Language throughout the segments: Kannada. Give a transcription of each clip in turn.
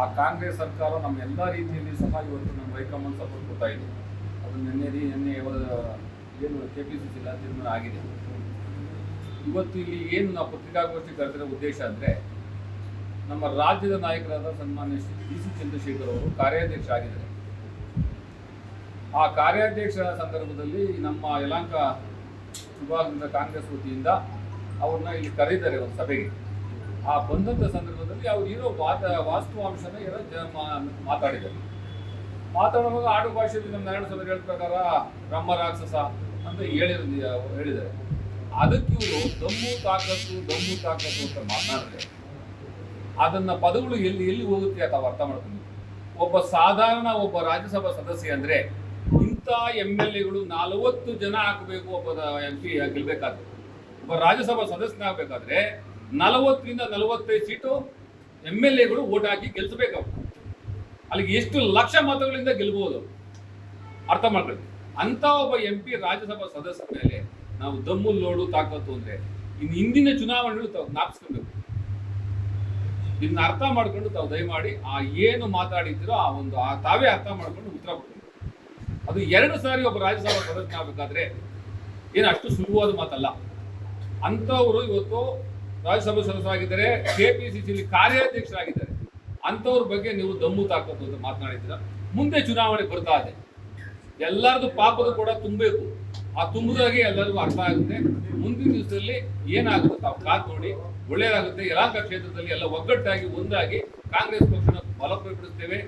ಆ ಕಾಂಗ್ರೆಸ್ ಸರ್ಕಾರ ನಮ್ಮ ಎಲ್ಲ ರೀತಿಯಲ್ಲಿ ಸಹ ಇವತ್ತು ನಮ್ಮ ಹೈಕಮಾಂಡ್ ಸಪೋರ್ಟ್ ಕೊಡ್ತಾ ಇದೆ. ಅದು ನಿನ್ನೆ ನಿನ್ನೆ ಏನು ಕೆ ಪಿ ಸಿ ಸಿ ತೀರ್ಮಾನ ಆಗಿದೆ. ಇವತ್ತು ಇಲ್ಲಿ ಏನು ನಾವು ಪತ್ರಿಕಾಗೋಷ್ಠಿ ಕರೆದಿರೋ ಉದ್ದೇಶ ಅಂದರೆ ನಮ್ಮ ರಾಜ್ಯದ ನಾಯಕರಾದ ಸನ್ಮಾನ್ಯ ಶ್ರೀ ಡಿ ಸಿ ಚಂದ್ರಶೇಖರ್ ಅವರು ಕಾರ್ಯಾಧ್ಯಕ್ಷ ಆಗಿದ್ದಾರೆ. ಆ ಕಾರ್ಯಾಧ್ಯಕ್ಷರ ಸಂದರ್ಭದಲ್ಲಿ ನಮ್ಮ ಯಲಾಂಕ ವಿಭಾಗದಿಂದ ಕಾಂಗ್ರೆಸ್ ವತಿಯಿಂದ ಅವ್ರನ್ನ ಇಲ್ಲಿ ಕರೆದಿದ್ದಾರೆ ಒಂದು ಸಭೆಗೆ. ಆ ಬಂದಂಥ ಸಂದರ್ಭದಲ್ಲಿ ಅವ್ರು ಇರೋ ವಾದ, ವಾಸ್ತವಾಂಶನ ಮಾತಾಡಿದ್ದಾರೆ. ಮಾತಾಡುವಾಗ ಆಡು ಭಾಷೆಯಲ್ಲಿ ನಮ್ಮ ನಾರಾಯಣ ಸ್ವಾಮಿ ಹೇಳಿದ ಪ್ರಕಾರ, ಬ್ರಹ್ಮ, ರಾಕ್ಷಸ ಅಂತ ಹೇಳಿರೋ ಹೇಳಿದ್ದಾರೆ. ಅದಕ್ಕೆ ಇವರು ದಮ್ಮು, ತಾಕತ್ತು ದಮ್ಮು, ತಾಕತ್ತು ಅಂತ ಮಾತನಾಡಿದ್ರೆ ಅದನ್ನ ಪದಗಳು ಎಲ್ಲಿ ಎಲ್ಲಿ ಹೋಗುತ್ತೆ ಅಂತ ಅರ್ಥ ಮಾಡ್ತೀನಿ ಒಬ್ಬ ಸಾಧಾರಣ ಒಬ್ಬ ರಾಜ್ಯಸಭಾ ಸದಸ್ಯ ಅಂದ್ರೆ ಇಂಥ ಎಂ ಎಲ್ ಎಗಳು ನಲವತ್ತು ಜನ ಹಾಕಬೇಕು ಒಬ್ಬ ಎಂ ಪಿ ಗೆಲ್ಬೇಕಾದ್ರೆ. ಒಬ್ಬ ರಾಜ್ಯಸಭಾ ಸದಸ್ಯನಾಗಬೇಕಾದ್ರೆ ನಲವತ್ತರಿಂದ ನಲವತ್ತೈದು ಸೀಟು ಎಂ ಎಲ್ ಎಗಳು ಓಟ್ ಹಾಕಿ ಗೆಲ್ಸಬೇಕು ಅಲ್ಲಿಗೆ ಎಷ್ಟು ಲಕ್ಷ ಮತಗಳಿಂದ ಗೆಲ್ಬಹುದು ಅರ್ಥ ಮಾಡ್ಕೊಳ್ಳಿ. ಅಂತ ಒಬ್ಬ ಎಂ ಪಿ ರಾಜ್ಯಸಭಾ ಸದಸ್ಯರ ಮೇಲೆ ನಾವು ದಮ್ಮು, ಲೋಡು, ತಾಕತ್ತು ಅಂದ್ರೆ ಇನ್ನು ಹಿಂದಿನ ಚುನಾವಣೆಗಳು ತಾವು ಜ್ಞಾಪಿಸ್ಕೊಬೇಕು. ಇದನ್ನ ಅರ್ಥ ಮಾಡ್ಕೊಂಡು ತಾವು ದಯಮಾಡಿ ಆ ಏನು ಮಾತಾಡಿದ್ದೀರೋ ಆ ಒಂದು ಆ ತಾವೇ ಅರ್ಥ ಮಾಡ್ಕೊಂಡು ಉತ್ತರ ಕೊಡ್ಬೇಕು ಅದು ಎರಡು ಸಾರಿ ಒಬ್ಬ ರಾಜ್ಯಸಭಾ ಸದಸ್ಯ ಆಗ್ಬೇಕಾದ್ರೆ ಏನು ಅಷ್ಟು ಸುಲಭವಾದ ಮಾತಲ್ಲ. ಅಂಥವರು ಇವತ್ತು ರಾಜ್ಯಸಭಾ ಸದಸ್ಯರಾಗಿದ್ದಾರೆ ಸಿಲಿ ಕಾರ್ಯಾಧ್ಯಕ್ಷರಾಗಿದ್ದಾರೆ. ಅಂಥವ್ರ ಬಗ್ಗೆ ನೀವು ದಮ್ಮು ಅಂತ ಮಾತನಾಡಿದ್ದೀರ? ಮುಂದೆ ಚುನಾವಣೆ ಬರ್ತಾ ಇದೆ. ಎಲ್ಲರದು ಪಾಪದ ಕೂಡ ತುಂಬಬೇಕು. ಆ ತುಂಬಿದಾಗೆ ಎಲ್ಲರಿಗೂ ಅರ್ಥ ಆಗುತ್ತೆ. ಮುಂದಿನ ದಿವಸದಲ್ಲಿ ಏನಾಗುತ್ತೆ ತಾವು ಕಾದು ನೋಡಿ, ಒಳ್ಳೆಯದಾಗುತ್ತೆ. ಯಲಹಂಕ ಕ್ಷೇತ್ರದಲ್ಲಿ ಎಲ್ಲ ಒಗ್ಗಟ್ಟಾಗಿ, ಒಂದಾಗಿ ಕಾಂಗ್ರೆಸ್ ಪಕ್ಷನ ಬಲಪಡಿಸ್ತೇವೆ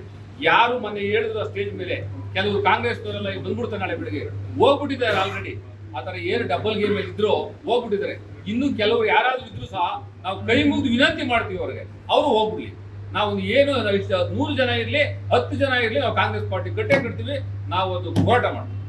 ಯಾರು ಮೊನ್ನೆ ಹೇಳಿದ್ರು ಆ ಸ್ಟೇಜ್ ಮೇಲೆ, ಕೆಲವರು ಕಾಂಗ್ರೆಸ್ನವರೆಲ್ಲ ಬಂದ್ಬಿಡ್ತಾರೆ ನಾಳೆ ಬೆಳಿಗ್ಗೆ. ಹೋಗ್ಬಿಟ್ಟಿದ್ದಾರೆ ಆಲ್ರೆಡಿ ಆ ಥರ ಏನು ಡಬಲ್ ಗೇಮ್ ಇದ್ರು ಹೋಗ್ಬಿಟ್ಟಿದ್ದಾರೆ. ಇನ್ನು ಕೆಲವರು ಯಾರಾದ್ರೂ ಇದ್ರು ಸಹ ನಾವು ಕೈ ಮುಗಿದು ವಿನಂತಿ ಮಾಡ್ತೀವಿ ಅವ್ರಿಗೆ. ಅವರು ಹೋಗ್ಬಿಡ್ಲಿ. ನಾವು ಏನು ನೂರು ಜನ ಇರಲಿ, ಹತ್ತು ಜನ ಇರಲಿ, ನಾವು ಕಾಂಗ್ರೆಸ್ ಪಾರ್ಟಿ ಕಟ್ಟೆ ಕಟ್ತೀವಿ ನಾವು ಒಂದು ಹೋರಾಟ ಮಾಡ್ತೀವಿ.